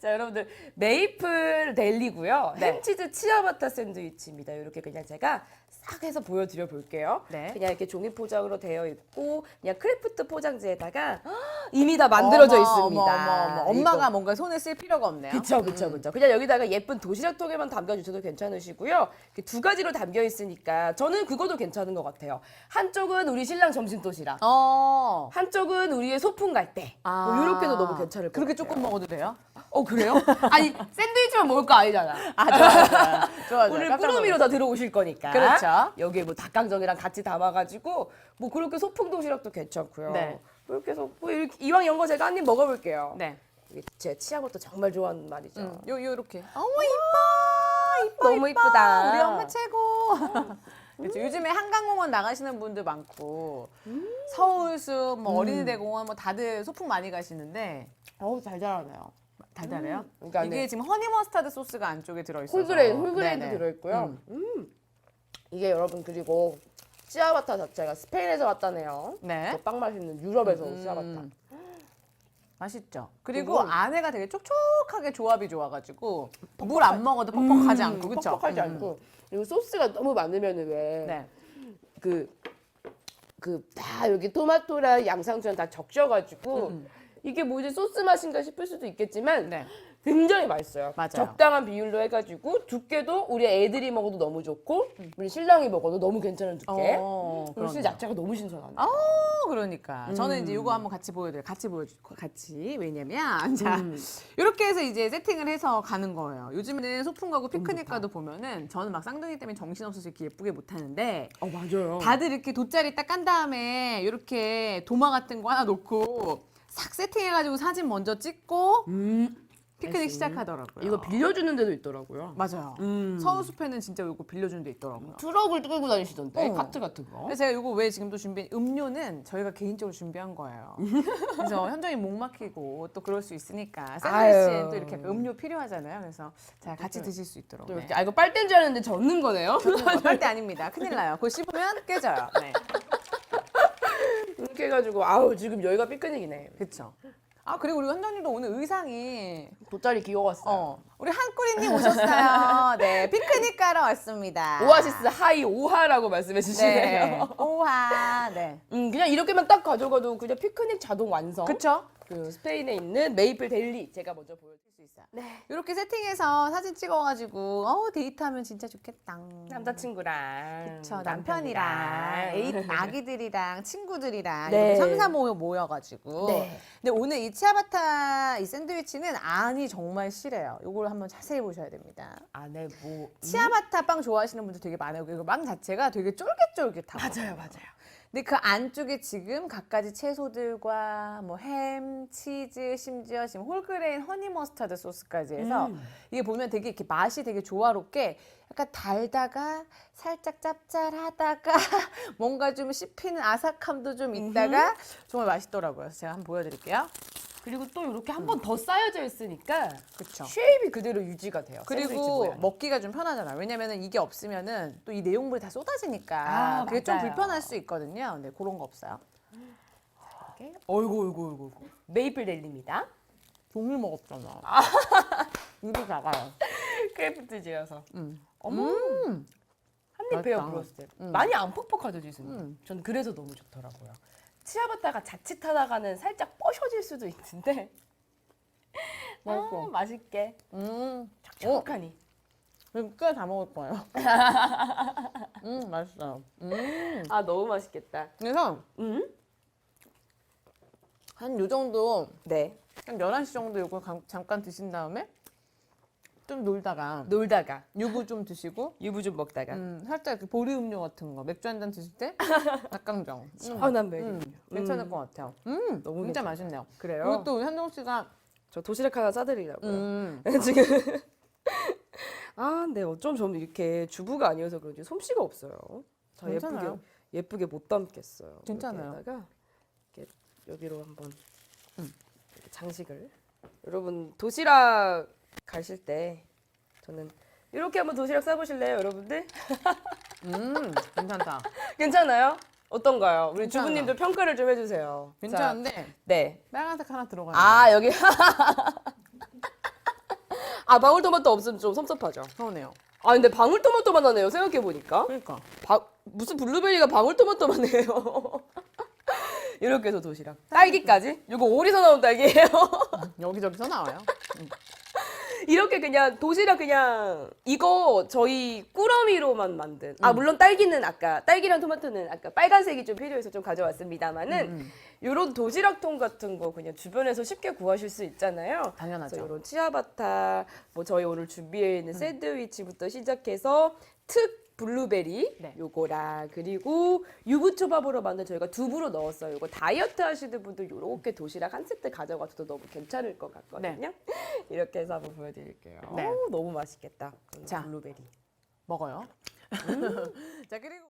자, 여러분들 메이플 델리고요. 네. 햄치즈 치아바타 샌드위치입니다. 이렇게 그냥 제가 싹 해서 보여드려 볼게요. 네. 그냥 이렇게 종이 포장으로 되어 있고 그냥 크래프트 포장지에다가 이미 다 만들어져 어머, 있습니다. 어머, 어머, 어머. 엄마가 이거. 뭔가 손을 쓸 필요가 없네요. 그쵸 그쵸 그쵸 그냥 여기다가 예쁜 도시락통에만 담겨주셔도 괜찮으시고요 이렇게 두 가지로 담겨 있으니까 저는 그것도 괜찮은 것 같아요 한쪽은 우리 신랑 점심 도시락 어. 한쪽은 우리의 소풍 갈 때 아. 뭐 이렇게도 너무 괜찮을 것 그렇게 같아요 조금 먹어도 돼요? 어 그래요? 아니 샌드위치만 먹을 거 아니잖아 아, 좋아, 좋아. 좋아, 좋아. 오늘 깜짝 꾸러미로 다 들어오실 거니까 그렇죠. 여기에 뭐 닭강정이랑 같이 담아가지고 뭐 그렇게 소풍 도시락도 괜찮고요 네. 그렇게 해서 뭐 이렇게 이왕 연거 제가 한 입 먹어볼게요 네. 이게 제 치아것도 정말 좋아하는 말이죠 음, 요, 요렇게. 어머, 이뻐. 이뻐. 너무. 이쁘다. 우리 엄마 최고. 그렇죠. 요즘에 한강공원 나가시는 분들 많고 서울숲, 뭐 어린이대 공원 뭐 다들 소풍 많이 가시는데 어우 달달하네요 달달해요. 그러니까 이게 네. 지금 허니 머스타드 소스가 안쪽에 들어 있어서 홀그레인 홀그레인도 네네. 들어있고요. 음. 음. 이게 여러분 그리고 치아바타 자체가 스페인에서 왔다네요. 네. 더빵 맛있는 유럽에서 온 음. 치아바타. 맛있죠. 그리고 그리고- 안에가 되게 촉촉하게 조합이 좋아가지고 물 안 먹어도 퍽퍽하지 않고. 음, 퍽퍽하지 않고 그리고 소스가 너무 많으면 왜 네. 그, 그, 다 여기 토마토랑 양상추랑 다 적셔가지고, 음. 이게 뭐지 소스 맛인가 싶을 수도 있겠지만, 네. 굉장히 맛있어요. 맞아요. 적당한 비율로 해가지고, 두께도 우리 애들이 먹어도 너무 좋고, 우리 신랑이 먹어도 너무 괜찮은 두께. 어, 실 그럼요. 자체가 너무 신선하네. 어, 그러니까 저는 이제 이거 한번 같이 보여드려 요. 같이 보여주 같이 왜냐면 자 이렇게 해서 이제 세팅을 해서 가는 거예요. 요즘에는 소풍 가고 피크닉 가도 보면은 저는 막 쌍둥이 때문에 정신 없어서 이렇게 예쁘게 못 하는데 어, 맞아요. 다들 이렇게 돗자리 딱 깐 다음에 이렇게 도마 같은 거 하나 놓고 싹 세팅해가지고 사진 먼저 찍고 음, 피크닉 알겠습니다. 시작하더라고요. 이거 빌려주는 데도 있더라고요. 맞아요. 음. 서울 숲에는 진짜 이거 빌려주는 데 있더라고요. 트럭을 끌고 다니시던데, 어. 카트 같은 거. 그래서 제가 이거 왜 지금도 준비 음료는 저희가 개인적으로 준비한 거예요. 그래서 현정이 목 막히고 또 그럴 수 있으니까 샌드위치엔 아유. 또 이렇게 약간 음료 필요하잖아요. 그래서 자 같이 드실 수또 있도록. 네. 이렇게, 아, 이거 빨대인 줄 알았는데 젓는 거네요. 절대 아닙니다. 큰일 나요. 그거 씹으면 깨져요. 네. 해가지고, 아우, 지금 여기가 피크닉이네. 그렇죠. 아 그리고 우리 현정님도 오늘 의상이 돗자리 귀여웠어요. 어 우리 한꾸리님 오셨어요. 네 피크닉 가러 왔습니다. 오아시스 하이 오하라고 말씀해 네. 주시네요. 오하. 네. 음, 그냥 이렇게만 딱 가져가도 그냥 피크닉 자동 완성. 그쵸? 그 스페인에 있는 메이플 델리 제가 먼저 보여드릴 수 있어요. 네. 이렇게 세팅해서 사진 찍어가지고 어 데이트하면 진짜 좋겠다. 남자친구랑 그쵸 남편이랑 애기, 아기들이랑 친구들이랑 네. 이렇게 모여 모여가지고 네. 근데 오늘 이 치아바타 이 샌드위치는 안이 정말 실해요 이걸 한번 자세히 보셔야 됩니다 안에 뭐 치아바타 빵 좋아하시는 분들 되게 많아요 그리고 빵 자체가 되게 쫄깃쫄깃하고 맞아요, 맞아요. 근데 그 안쪽에 지금 갖가지 채소들과 뭐 햄, 치즈, 심지어 지금 홀그레인 허니 머스타드 소스까지 해서 음. 이게 보면 되게 이렇게 맛이 되게 조화롭게 약간 달다가 살짝 짭짤하다가 뭔가 좀 씹히는 아삭함도 좀 있다가 정말 맛있더라고요. 제가 한번 보여드릴게요. 그리고 또 이렇게 한 번 더 쌓여져 있으니까 그렇죠. 쉐입이 그대로 유지가 돼요. 그리고. 먹기가 좀 편하잖아요. 왜냐면은 이게 없으면은 또 이 내용물이 다 쏟아지니까 아, 그게 좀 맞아요. 불편할 수 있거든요. 근데 그런 거 없어요. 이렇게. 어이구, 어이구, 어이구, 어이구. 메이플 델리입니다. 종일 먹었잖아. 입이 작아요. 크래프트 지어서. 음. 어머. 음. 한입 베어 맛있다. 브로스트. 음. 많이 안 퍽퍽하죠, 지수님? 음. 전 그래서 너무 좋더라고요. 치아바타가 자칫하다가는 살짝 뻐셔질 수도 있는데 맛있어. 아, 맛있게 음. 촉촉하니. 꽤 다 먹을 거예요. 음, 맛있어요. 음. 아 너무 맛있겠다. 그래서 음? 한 요 정도, 네. 한 11시 정도 감- 잠깐 드신 다음에 좀 놀다가 놀다가 유부 좀 드시고 유부 좀 먹다가 음, 살짝 이렇게 보리 음료 같은 거 맥주 한 잔 드실 때 닭강정. 음, 시원한 메뉴. 음, 괜찮을 것 같아요. 음, 너무 진짜. 맛있네요. 그래요? 그리고 또 현정 씨가 저 도시락 하나 싸드리려고요. 음, 지금 아, 근데 어쩜 저는 이렇게 주부가 아니어서 그런지 솜씨가 없어요. 저 괜찮아요. 예쁘게 예쁘게 못 담겠어요. 괜찮아요. 여기다가 이렇게 여기로 한번 음. 이렇게 장식을 여러분 도시락 가실 때 저는 이렇게 한번 도시락 싸보실래요, 여러분들? 음, 괜찮다. 괜찮아요? 어떤가요? 우리 괜찮아요. 주부님도 평가를 좀 해주세요. 자, 괜찮은데 네. 빨간색 하나 들어가요. 아 여기 아 방울토마토 없으면 좀 섭섭하죠. 그러네요. 아 근데 방울토마토만 하네요. 생각해 보니까. 그러니까. 무슨 블루베리가 방울토마토만 해요. 이렇게 해서 도시락. 딸기까지? 이거 오리서 나온 딸기예요. 여기저기서 나와요. 이렇게 그냥 도시락 그냥 이거 저희 꾸러미로만 만든. 아 물론 딸기는 아까 딸기랑 토마토는 아까 빨간색이 좀 필요해서 좀 가져왔습니다만은 이런 도시락통 같은 거 그냥 주변에서 쉽게 구하실 수 있잖아요. 당연하죠. 그래서 이런 치아바타, 뭐 저희 오늘 준비해 있는 샌드위치부터 시작해서 특 블루베리 네. 요거랑 그리고 유부초밥으로 만든 저희가 두부로 넣었어요. 요거 다이어트 하시는 분들 요렇게 도시락 한 세트 가져가셔도 너무 괜찮을 것 같거든요. 이렇게 해서 한번 보여드릴게요. 네. 어우, 너무 맛있겠다. 자. 블루베리. 먹어요. 자 그리고